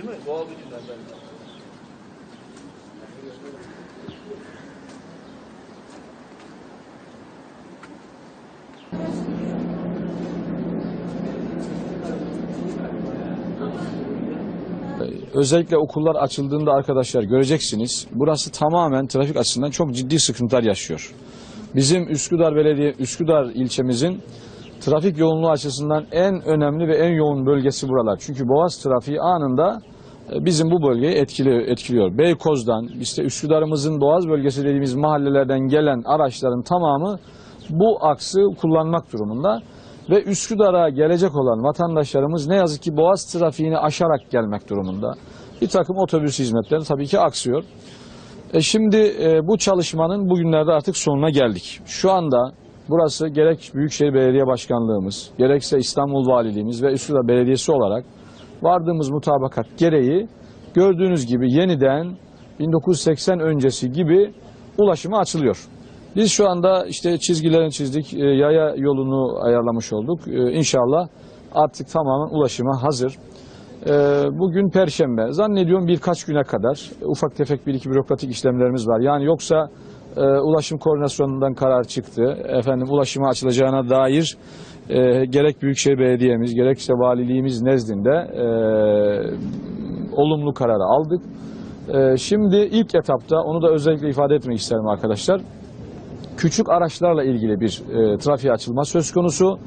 Değil mi? Doğal bütünlerden. Özellikle okullar açıldığında arkadaşlar göreceksiniz. Burası tamamen trafik açısından çok ciddi sıkıntılar yaşıyor. Bizim Üsküdar Belediye Üsküdar ilçemizin trafik yoğunluğu açısından en önemli ve en yoğun bölgesi buralar. Çünkü Boğaz trafiği anında bizim bu bölgeyi etkili, etkiliyor. Beykoz'dan işte Üsküdar'ımızın Boğaz bölgesi dediğimiz mahallelerden gelen araçların tamamı bu aksı kullanmak durumunda. Ve Üsküdar'a gelecek olan vatandaşlarımız ne yazık ki Boğaz trafiğini aşarak gelmek durumunda. Bir takım otobüs hizmetleri tabii ki aksıyor. E şimdi e, bu çalışmanın bugünlerde artık sonuna geldik. Şu anda burası gerek Büyükşehir Belediye Başkanlığımız, gerekse İstanbul Valiliğimiz ve Üsküdar Belediyesi olarak vardığımız mutabakat gereği gördüğünüz gibi yeniden 1980 öncesi gibi ulaşıma açılıyor. Biz şu anda işte çizgilerini çizdik, e, yaya yolunu ayarlamış olduk. E, İnşallah artık tamamen ulaşıma hazır. E, Bugün Perşembe. Zannediyorum birkaç güne kadar ufak tefek bir iki bürokratik işlemlerimiz var. Yani yoksa e, ulaşım koordinasyonundan karar çıktı. Efendim ulaşıma açılacağına dair e, gerek Büyükşehir Belediye'miz gerekse valiliğimiz nezdinde e, olumlu kararı aldık. E, şimdi ilk etapta onu da özellikle ifade etmek isterim arkadaşlar küçük araçlarla ilgili bir e, trafiğe açılma söz konusu.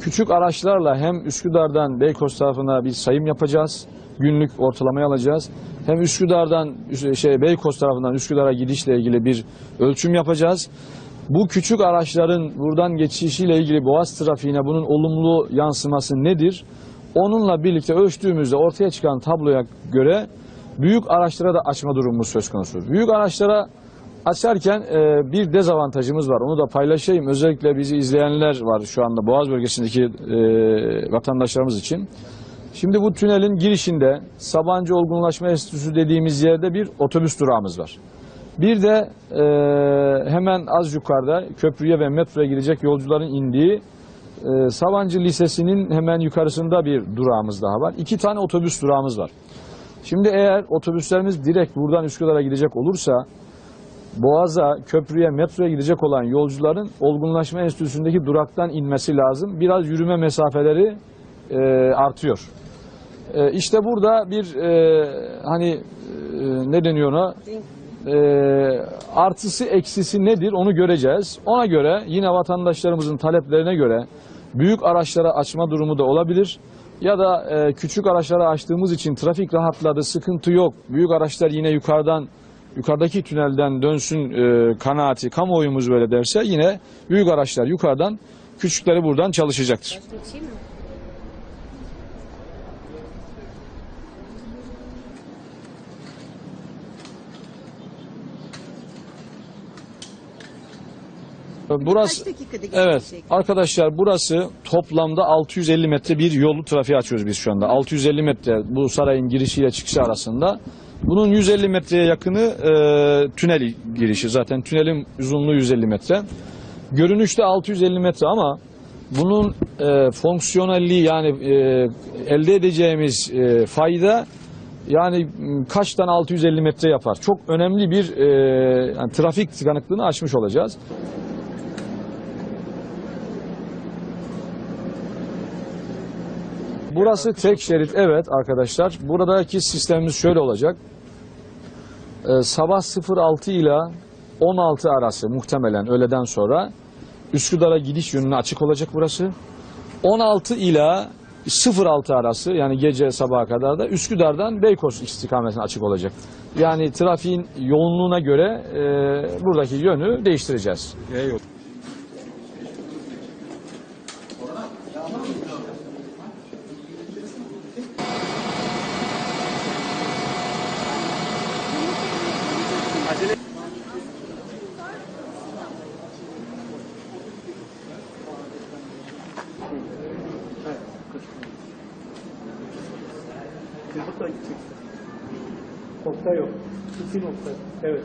Küçük araçlarla hem Üsküdar'dan Beykoz tarafına bir sayım yapacağız. Günlük ortalamayı alacağız. Hem Üsküdar'dan şey Beykoz tarafından Üsküdar'a gidişle ilgili bir ölçüm yapacağız. Bu küçük araçların buradan geçişiyle ilgili Boğaz trafiğine bunun olumlu yansıması nedir? Onunla birlikte ölçtüğümüzde ortaya çıkan tabloya göre büyük araçlara da açma durumumuz söz konusu. Büyük araçlara Açarken e, bir dezavantajımız var. Onu da paylaşayım. Özellikle bizi izleyenler var şu anda Boğaz bölgesindeki e, vatandaşlarımız için. Şimdi bu tünelin girişinde Sabancı Olgunlaşma Enstitüsü dediğimiz yerde bir otobüs durağımız var. Bir de e, hemen az yukarıda köprüye ve metroya girecek yolcuların indiği e, Sabancı Lisesi'nin hemen yukarısında bir durağımız daha var. İki tane otobüs durağımız var. Şimdi eğer otobüslerimiz direkt buradan Üsküdar'a gidecek olursa Boğaz'a, köprüye, metroya gidecek olan yolcuların olgunlaşma enstitüsündeki duraktan inmesi lazım. Biraz yürüme mesafeleri e, artıyor. E, işte burada bir e, hani e, ne deniyor ona? E, artısı eksisi nedir onu göreceğiz. Ona göre yine vatandaşlarımızın taleplerine göre büyük araçlara açma durumu da olabilir. Ya da e, küçük araçlara açtığımız için trafik rahatladı, sıkıntı yok. Büyük araçlar yine yukarıdan yukarıdaki tünelden dönsün e, kanaati, kamuoyumuz böyle derse yine büyük araçlar yukarıdan, küçükleri buradan çalışacaktır. Burası Kaç dakikada Evet arkadaşlar burası toplamda 650 metre bir yolu trafiğe açıyoruz biz şu anda. 650 metre bu sarayın girişiyle çıkışı arasında. Bunun 150 metreye yakını e, tünel girişi zaten tünelin uzunluğu 150 metre. Görünüşte 650 metre ama bunun e, fonksiyonelliği yani e, elde edeceğimiz e, fayda yani m, kaçtan 650 metre yapar. Çok önemli bir e, yani trafik tıkanıklığını aşmış olacağız. Burası tek şerit evet arkadaşlar. Buradaki sistemimiz şöyle olacak. Ee, sabah 06 ile 16 arası muhtemelen öğleden sonra Üsküdar'a gidiş yönüne açık olacak burası. 16 ile 06 arası yani gece sabaha kadar da Üsküdar'dan Beykoz istikametine açık olacak. Yani trafiğin yoğunluğuna göre e, buradaki yönü değiştireceğiz. Kırmızı gideceksin. Nokta yok. İki nokta. Evet.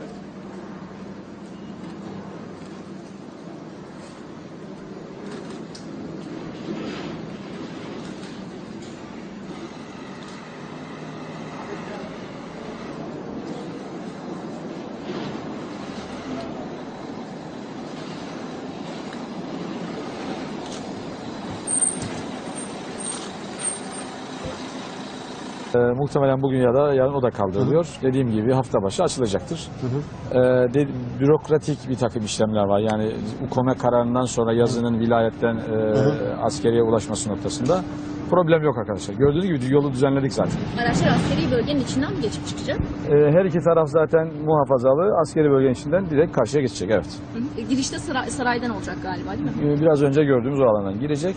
E, muhtemelen bugün ya da yarın o da kaldırılıyor. Dediğim gibi hafta başı açılacaktır. E, de- bürokratik bir takım işlemler var. Yani bu kome kararından sonra yazının vilayetten e, askeriye ulaşması noktasında problem yok arkadaşlar. Gördüğünüz gibi yolu düzenledik zaten. Araçlar askeri bölgenin içinden mi geçip çıkacak? E, her iki taraf zaten muhafazalı. Askeri bölgenin içinden direkt karşıya geçecek. Evet. Hı hı. E, Girişte saray, saraydan olacak galiba değil mi? E, biraz önce gördüğümüz o alandan girecek.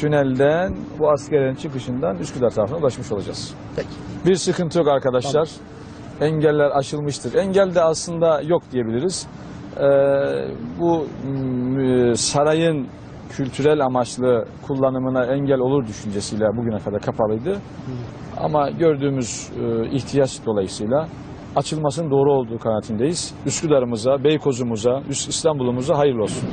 Tünelden bu askerin çıkışından Üsküdar tarafına ulaşmış olacağız. Peki. Bir sıkıntı yok arkadaşlar. Engeller aşılmıştır. Engel de aslında yok diyebiliriz. Ee, bu sarayın kültürel amaçlı kullanımına engel olur düşüncesiyle bugüne kadar kapalıydı. Ama gördüğümüz e, ihtiyaç dolayısıyla açılmasının doğru olduğu kanaatindeyiz. Üsküdar'ımıza, Beykoz'umuza, İstanbul'umuza hayırlı olsun.